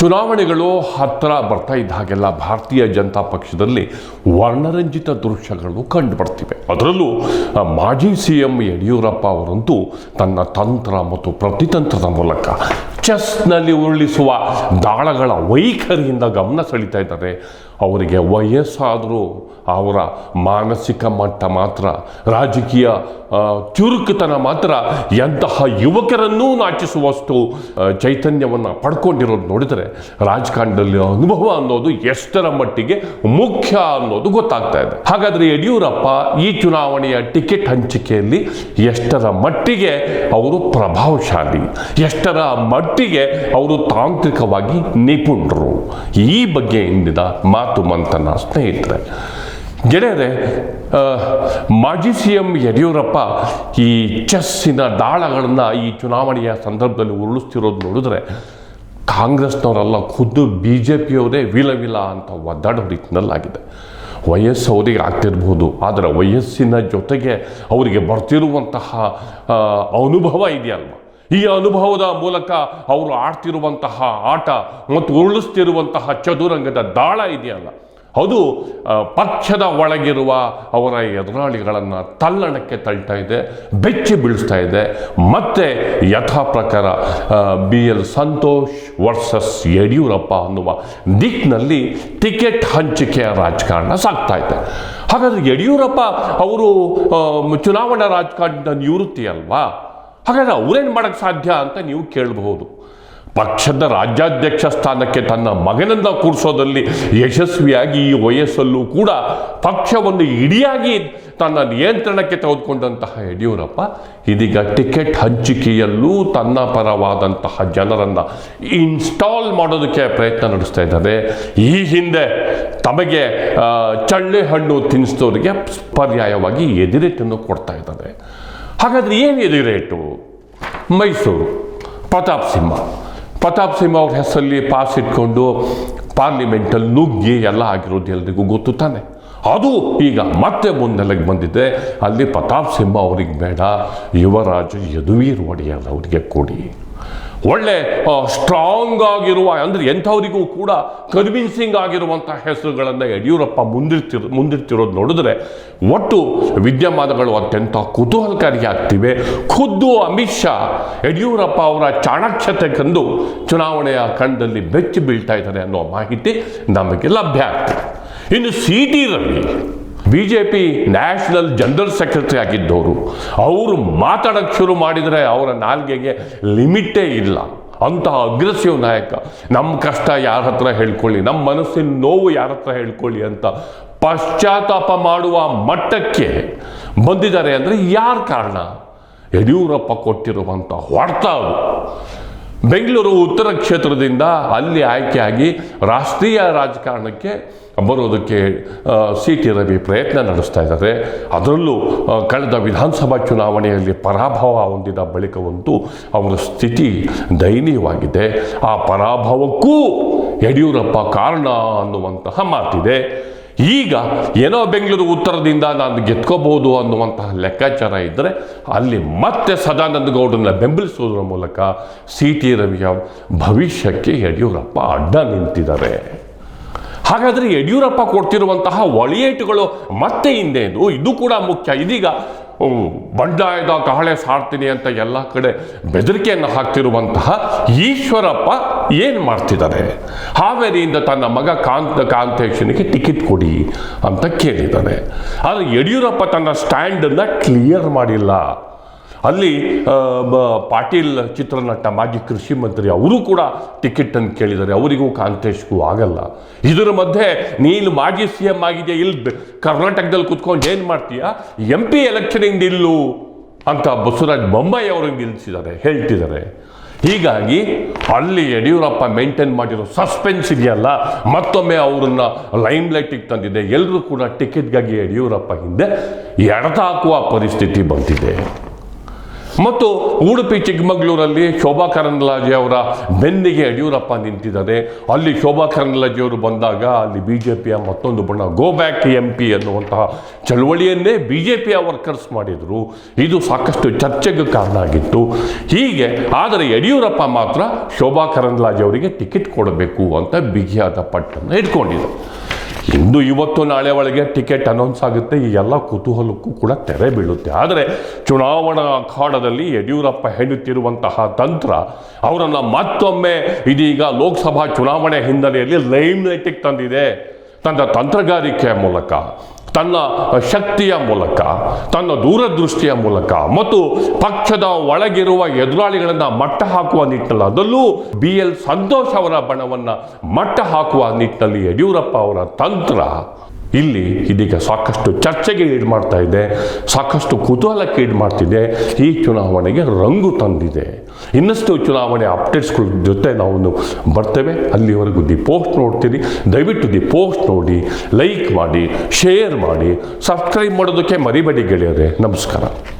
ಚುನಾವಣೆಗಳು ಹತ್ತಿರ ಬರ್ತಾ ಇದ್ದ ಹಾಗೆಲ್ಲ ಭಾರತೀಯ ಜನತಾ ಪಕ್ಷದಲ್ಲಿ ವರ್ಣರಂಜಿತ ದೃಶ್ಯಗಳು ಕಂಡುಬರ್ತಿವೆ. ಅದರಲ್ಲೂ ಮಾಜಿ ಸಿ ಎಂ ಯಡಿಯೂರಪ್ಪ ಅವರಂತೂ ತನ್ನ ತಂತ್ರ ಮತ್ತು ಪ್ರತಿತಂತ್ರದ ಮೂಲಕ ಚೆಸ್ನಲ್ಲಿ ಉರುಳಿಸುವ ದಾಳಗಳ ವೈಖರಿಯಿಂದ ಗಮನ ಸೆಳೀತಾ ಇದ್ದಾರೆ. ಅವರಿಗೆ ವಯಸ್ಸಾದರೂ ಅವರ ಮಾನಸಿಕ ಮಟ್ಟ ಮಾತ್ರ, ರಾಜಕೀಯ ಚುರುಕುತನ ಮಾತ್ರ, ಎಂತಹ ಯುವಕರನ್ನೂ ನಾಚಿಸುವಷ್ಟು ಚೈತನ್ಯವನ್ನು ಪಡ್ಕೊಂಡಿರೋದು ನೋಡಿದರೆ ರಾಜಕಾರಣದಲ್ಲಿ ಅನುಭವ ಅನ್ನೋದು ಎಷ್ಟರ ಮಟ್ಟಿಗೆ ಮುಖ್ಯ ಅನ್ನೋದು ಗೊತ್ತಾಗ್ತಾ ಇದೆ. ಹಾಗಾದರೆ ಯಡಿಯೂರಪ್ಪ ಈ ಚುನಾವಣೆಯ ಟಿಕೆಟ್ ಹಂಚಿಕೆಯಲ್ಲಿ ಎಷ್ಟರ ಮಟ್ಟಿಗೆ ಅವರು ಪ್ರಭಾವಶಾಲಿ, ಎಷ್ಟರ ಮಟ್ಟಿಗೆ ಅವರು ತಾಂತ್ರಿಕವಾಗಿ ನಿಪುಣರು? ಈ ಬಗ್ಗೆ ಇಂದಿನ ಮಾತು ಮಂತನ ಸ್ನೇಹಿತರೆ. ಗೆಳೆಯರೆ ಮಾಜಿ ಸಿ ಎಂ ಯಡಿಯೂರಪ್ಪ ಈ ಚೆಸ್ಸಿನ ದಾಳಗಳನ್ನು ಈ ಚುನಾವಣೆಯ ಸಂದರ್ಭದಲ್ಲಿ ಉರುಳಿಸ್ತಿರೋದು ನೋಡಿದ್ರೆ ಕಾಂಗ್ರೆಸ್ನವರೆಲ್ಲ ಖುದ್ದು ಬಿ ಜೆ ಪಿಯವರೇ ವಿಲ ಅಂತ ಒದ್ದಾಡೋ ರೀತಿಯಲ್ಲಾಗಿದೆ ವಯಸ್ಸು ಅವರಿಗೆ ಆಗ್ತಿರ್ಬೋದು, ಆದರೆ ವಯಸ್ಸಿನ ಜೊತೆಗೆ ಅವರಿಗೆ ಬರ್ತಿರುವಂತಹ ಅನುಭವ ಇದೆಯಲ್ವ? ಈ ಅನುಭವದ ಮೂಲಕ ಅವರು ಆಡ್ತಿರುವಂತಹ ಆಟ ಮತ್ತು ಉರುಳಿಸ್ತಿರುವಂತಹ ಚದುರಂಗದ ದಾಳ ಇದೆಯಲ್ಲ. ಅದು ಪಕ್ಷದ ಒಳಗಿರುವ ಅವರ ಎದುರಾಳಿಗಳನ್ನು ತಲ್ಲಣಕ್ಕೆ ತಳ್ತಾ ಇದೆ, ಬೆಚ್ಚಿ ಬೀಳಿಸ್ತಾ ಇದೆ. ಮತ್ತೆ ಯಥಾ ಪ್ರಕಾರ B L Santhosh versus Yediyurappa ಅನ್ನುವ ದಿಕ್ಕಿನಲ್ಲಿ ಟಿಕೆಟ್ ಹಂಚಿಕೆಯ ರಾಜಕಾರಣ ಸಾಗ್ತಾ ಇದೆ. ಹಾಗಾದ್ರೆ ಯಡಿಯೂರಪ್ಪ ಅವರು ಚುನಾವಣಾ ರಾಜಕಾರಣದ ನಿವೃತ್ತಿ ಅಲ್ವಾ ಹಾಗಾದ್ರೆ ಅವರೇನು ಮಾಡೋಕ್ಕೆ ಸಾಧ್ಯ ಅಂತ ನೀವು ಕೇಳಬಹುದು. ಪಕ್ಷದ ರಾಜ್ಯಾಧ್ಯಕ್ಷ ಸ್ಥಾನಕ್ಕೆ ತನ್ನ ಮಗನನ್ನ ಕೂರಿಸೋದಲ್ಲಿ ಯಶಸ್ವಿಯಾಗಿ ಈ ವಯಸ್ಸಲ್ಲೂ ಕೂಡ ಪಕ್ಷವನ್ನು ಇಡಿಯಾಗಿ ತನ್ನ ನಿಯಂತ್ರಣಕ್ಕೆ ತೆಗೆದುಕೊಂಡಂತಹ ಯಡಿಯೂರಪ್ಪ ಇದೀಗ ಟಿಕೆಟ್ ಹಂಚಿಕೆಯಲ್ಲೂ ತನ್ನ ಪರವಾದಂತಹ ಜನರನ್ನು ಇನ್ಸ್ಟಾಲ್ ಮಾಡೋದಕ್ಕೆ ಪ್ರಯತ್ನ ನಡೆಸ್ತಾ ಇದ್ದಾರೆ. ಈ ಹಿಂದೆ ತಮಗೆ ಚಳ್ಳೆ ಹಣ್ಣು ತಿನ್ನಿಸಿದವರಿಗೆ ಪರ್ಯಾಯವಾಗಿ ಎದಿರೇಟನ್ನು ಕೊಡ್ತಾ ಇದ್ದಾರೆ. ಹಾಗಾದ್ರೆ ಏನು ಎದಿರೇಟು ಮೈಸೂರು, ಪ್ರತಾಪ್ ಸಿಂಹ. ಪ್ರತಾಪ್ ಸಿಂಹ ಅವ್ರ ಹೆಸರಲ್ಲಿ ಪಾಸ್ ಇಟ್ಕೊಂಡು ಪಾರ್ಲಿಮೆಂಟಲ್ಲಿ ನುಗ್ಗಿ ಎಲ್ಲ ಆಗಿರೋದು ಎಲ್ರಿಗೂ ಗೊತ್ತು ತಾನೆ. ಅದು ಈಗ ಮತ್ತೆ ಮುನ್ನೆಲೆಗೆ ಬಂದಿದೆ. ಅಲ್ಲಿ ಪ್ರತಾಪ್ ಸಿಂಹ ಅವ್ರಿಗೆ ಬೇಡ, ಯುವರಾಜ ಯದುವೀರ್ ಒಡೆಯರ್ ಅವರಿಗೆ ಕೊಡಿ. ಒಳ್ಳೆ ಸ್ಟ್ರಾಂಗ್ ಆಗಿರುವ, ಅಂದರೆ ಎಂಥವರಿಗೂ ಕೂಡ ಕನ್ವಿನ್ಸಿಂಗ್ ಆಗಿರುವಂಥ ಹೆಸರುಗಳನ್ನು ಯಡಿಯೂರಪ್ಪ ಮುಂದಿರ್ತಿರೋ, ಮುಂದಿರ್ತಿರೋದು ನೋಡಿದ್ರೆ ಒಟ್ಟು ವಿದ್ಯಮಾನಗಳು ಅತ್ಯಂತ ಕುತೂಹಲಕಾರಿಯಾಗ್ತಿವೆ. ಖುದ್ದು ಅಮಿತ್ ಶಾ ಯಡಿಯೂರಪ್ಪ ಅವರ ಚಾಣಾಕ್ಷತೆ ಕಂದು ಚುನಾವಣೆಯ ಕಣದಲ್ಲಿ ಬೆಚ್ಚಿ ಬೀಳ್ತಾ ಇದ್ದಾರೆ ಅನ್ನೋ ಮಾಹಿತಿ ನಮಗೆ ಲಭ್ಯ ಆಗ್ತದೆ. ಇನ್ನು C T Ravi B J P national general secretary ಆಗಿದ್ದವರು, ಅವರು ಮಾತಾಡೋಕ್ಕೆ ಶುರು ಮಾಡಿದರೆ ಅವರ ನಾಲ್ಗೆಗೆ ಲಿಮಿಟೇ ಇಲ್ಲ. ಅಂತಹ ಅಗ್ರೆಸಿವ್ ನಾಯಕ ನಮ್ಮ ಕಷ್ಟ ಯಾರ ಹತ್ರ ಹೇಳ್ಕೊಳ್ಳಿ ನಮ್ಮ ಮನಸ್ಸಿನ ನೋವು ಯಾರ ಹತ್ರ ಹೇಳ್ಕೊಳ್ಳಿ ಅಂತ ಪಶ್ಚಾತ್ತಾಪ ಮಾಡುವ ಮಟ್ಟಕ್ಕೆ ಬಂದಿದ್ದಾರೆ ಅಂದರೆ ಯಾರ ಕಾರಣ? ಯಡಿಯೂರಪ್ಪ ಕೊಟ್ಟಿರುವಂಥ ಹೊಡೆತ ಬೆಂಗಳೂರು ಉತ್ತರ ಕ್ಷೇತ್ರದಿಂದ ಅಲ್ಲಿ ಆಯ್ಕೆಯಾಗಿ ರಾಷ್ಟ್ರೀಯ ರಾಜಕಾರಣಕ್ಕೆ ಬರೋದಕ್ಕೆ ಸಿ ಟಿ ರವಿ ಪ್ರಯತ್ನ ನಡೆಸ್ತಾ ಇದ್ದಾರೆ. ಅದರಲ್ಲೂ ಕಳೆದ ವಿಧಾನಸಭಾ ಚುನಾವಣೆಯಲ್ಲಿ ಪರಾಭವ ಹೊಂದಿದ ಬಳಿಕವಂತೂ ಅವರ ಸ್ಥಿತಿ ದಯನೀಯವಾಗಿದೆ. ಆ ಪರಾಭವಕ್ಕೂ ಯಡಿಯೂರಪ್ಪ ಕಾರಣ ಅನ್ನುವಂತಹ ಮಾತಿದೆ. ಈಗ ಏನೋ ಬೆಂಗಳೂರು ಉತ್ತರದಿಂದ ನಾನು ಗೆದ್ಕೋಬಹುದು ಅನ್ನುವಂತಹ ಲೆಕ್ಕಾಚಾರ ಇದ್ದರೆ ಅಲ್ಲಿ ಮತ್ತೆ ಸದಾನಂದ ಗೌಡರನ್ನ ಬೆಂಬಲಿಸುವುದರ ಮೂಲಕ ಸಿ ಟಿ ರವಿಯ ಭವಿಷ್ಯಕ್ಕೆ ಯಡಿಯೂರಪ್ಪ ಅಡ್ಡ ನಿಂತಿದ್ದಾರೆ. ಹಾಗಾದರೆ ಯಡಿಯೂರಪ್ಪ ಕೊಡ್ತಿರುವಂತಹ ಒಳಿಯೇಟುಗಳು ಮತ್ತೆ ಹಿಂದೆ ಇದು ಕೂಡ ಮುಖ್ಯ. ಇದೀಗ ಬಂಡಾಯದ ಕಹಳೆ ಸಾರ್ತೀನಿ ಅಂತ ಎಲ್ಲ ಕಡೆ ಬೆದರಿಕೆಯನ್ನು ಹಾಕ್ತಿರುವಂತಹ ಈಶ್ವರಪ್ಪ ಏನು ಮಾಡ್ತಿದ್ದಾರೆ? ಹಾವೇರಿಯಿಂದ ತನ್ನ ಮಗ ಕಾಂತ ಕಾಂತೇಶನಿಗೆ ಟಿಕೆಟ್ ಕೊಡಿ ಅಂತ ಕೇಳಿದ್ದಾನೆ. ಆದರೆ ಯಡಿಯೂರಪ್ಪ ತನ್ನ ಸ್ಟ್ಯಾಂಡನ್ನು ಕ್ಲಿಯರ್ ಮಾಡಿಲ್ಲ. ಅಲ್ಲಿ ಪಾಟೀಲ್ ಚಿತ್ರನಟ ಮಾಜಿ ಕೃಷಿ ಮಂತ್ರಿ ಅವರು ಕೂಡ ಟಿಕೆಟ್ ಅನ್ನು ಕೇಳಿದ್ದಾರೆ. ಅವರಿಗೂ ಕಾಂತೇಶ್ಗೂ ಆಗಲ್ಲ. ಇದರ ಮಧ್ಯೆ ನೀನು ಮಾಜಿ ಸಿ ಎಂ ಆಗಿದೆ ಇಲ್ಲಿ ಕರ್ನಾಟಕದಲ್ಲಿ ಕುತ್ಕೊಂಡು ಏನು ಮಾಡ್ತೀಯಾ? ಎಂ ಪಿ ಎಲೆಕ್ಷನಿಂದ ನಿಲ್ಲು ಅಂತ ಬಸವರಾಜ್ ಬೊಮ್ಮಾಯಿ ಅವರು ನಿಲ್ಲಿಸಿದ್ದಾರೆ, ಹೇಳ್ತಿದ್ದಾರೆ. ಹೀಗಾಗಿ ಅಲ್ಲಿ ಯಡಿಯೂರಪ್ಪ ಮೇಂಟೈನ್ ಮಾಡಿರೋ ಸಸ್ಪೆನ್ಸ್ ಇದೆಯಲ್ಲ, ಮತ್ತೊಮ್ಮೆ ಅವರನ್ನು ಲೈಮ್ ಲೈಟಿಗೆ ತಂದಿದೆ. ಎಲ್ಲರೂ ಕೂಡ ಟಿಕೆಟ್ಗಾಗಿ ಯಡಿಯೂರಪ್ಪ ಹಿಂದೆ ಎಡತಾಕುವ ಪರಿಸ್ಥಿತಿ ಬಂದಿದೆ. ಮತ್ತು ಉಡುಪಿ ಚಿಕ್ಕಮಗಳೂರಲ್ಲಿ ಶೋಭಾ ಕರಂದ್ಲಾಜೆ ಅವರ ಬೆನ್ನಿಗೆ ಯಡಿಯೂರಪ್ಪ ನಿಂತಿದ್ದಾರೆ. ಅಲ್ಲಿ ಶೋಭಾ ಕರಂದ್ಲಾಜೆ ಅವರು ಬಂದಾಗ ಅಲ್ಲಿ ಬಿ ಜೆ ಪಿಯ ಮತ್ತೊಂದು ಬಣ್ಣ ಗೋ ಬ್ಯಾಕ್ ಎಂ ಪಿ ಅನ್ನುವಂತಹ ಚಳವಳಿಯನ್ನೇ ಬಿ ಜೆ ಪಿಯ ವರ್ಕರ್ಸ್ ಮಾಡಿದರು. ಇದು ಸಾಕಷ್ಟು ಚರ್ಚೆಗೆ ಕಾರಣ ಆಗಿತ್ತು. ಹೀಗೆ ಆದರೆ ಯಡಿಯೂರಪ್ಪ ಮಾತ್ರ ಶೋಭಾ ಕರಂದ್ಲಾಜೆ ಅವರಿಗೆ ಟಿಕೆಟ್ ಕೊಡಬೇಕು ಅಂತ ಬಿಗಿಯಾದ ಪಟ್ಟನ್ನು ಇಟ್ಕೊಂಡಿದೆ ಇಂದು ಇವತ್ತು ನಾಳೆ ಒಳಗೆ ಟಿಕೆಟ್ ಅನೌನ್ಸ್ ಆಗುತ್ತೆ. ಈ ಎಲ್ಲ ಕುತೂಹಲಕ್ಕೂ ಕೂಡ ತೆರೆ ಬೀಳುತ್ತೆ. ಆದರೆ ಚುನಾವಣಾ ಅಖಾಡದಲ್ಲಿ ಯಡಿಯೂರಪ್ಪ ಹೇಳುತ್ತಿರುವಂತಹ ತಂತ್ರ, ಅವರನ್ನು ಮತ್ತೊಮ್ಮೆ ಇದೀಗ ಲೋಕಸಭಾ ಚುನಾವಣೆ ಹಿನ್ನೆಲೆಯಲ್ಲಿ ಲೈಮ್ ಲೈಟಿಗೆ ತಂದಿದೆ. ತನ್ನ ತಂತ್ರಗಾರಿಕೆಯ ಮೂಲಕ. ತನ್ನ ಶಕ್ತಿಯ ಮೂಲಕ, ತನ್ನ ದೂರದೃಷ್ಟಿಯ ಮೂಲಕ ಮತ್ತು ಪಕ್ಷದ ಒಳಗಿರುವ ಎದುರಾಳಿಗಳನ್ನು ಮಟ್ಟ ಹಾಕುವ ನಿಟ್ಟಿನಲ್ಲಿ, ಅದರಲ್ಲೂ ಬಿ ಎಲ್ ಸಂತೋಷ್ ಅವರ ಬಣವನ್ನು ಮಟ್ಟ ಹಾಕುವ ನಿಟ್ಟಿನಲ್ಲಿ ಯಡಿಯೂರಪ್ಪ ಅವರ ತಂತ್ರ ಇಲ್ಲಿ ಇದೀಗ ಸಾಕಷ್ಟು ಚರ್ಚೆಗೆ ಈಡು ಮಾಡ್ತಾ ಇದೆ, ಸಾಕಷ್ಟು ಕುತೂಹಲಕ್ಕೆ ಈಡು ಮಾಡ್ತಿದೆ, ಈ ಚುನಾವಣೆಗೆ ರಂಗು ತಂದಿದೆ. ಇನ್ನಷ್ಟು ಚುನಾವಣೆ ಅಪ್ಡೇಟ್ಸ್ಗಳ ಜೊತೆ ನಾವು ಬರ್ತೇವೆ. ಅಲ್ಲಿವರೆಗೂ ದಿ ಪೋಸ್ಟ್ ನೋಡ್ತೀರಿ. ದಯವಿಟ್ಟು ದಿ ಪೋಸ್ಟ್ ನೋಡಿ ಲೈಕ್ ಮಾಡಿ ಶೇರ್ ಮಾಡಿ ಸಬ್ಸ್ಕ್ರೈಬ್ ಮಾಡೋದಕ್ಕೆ ಮರಿಬೇಡಿ ಗೆಳೆಯರೆ. ನಮಸ್ಕಾರ.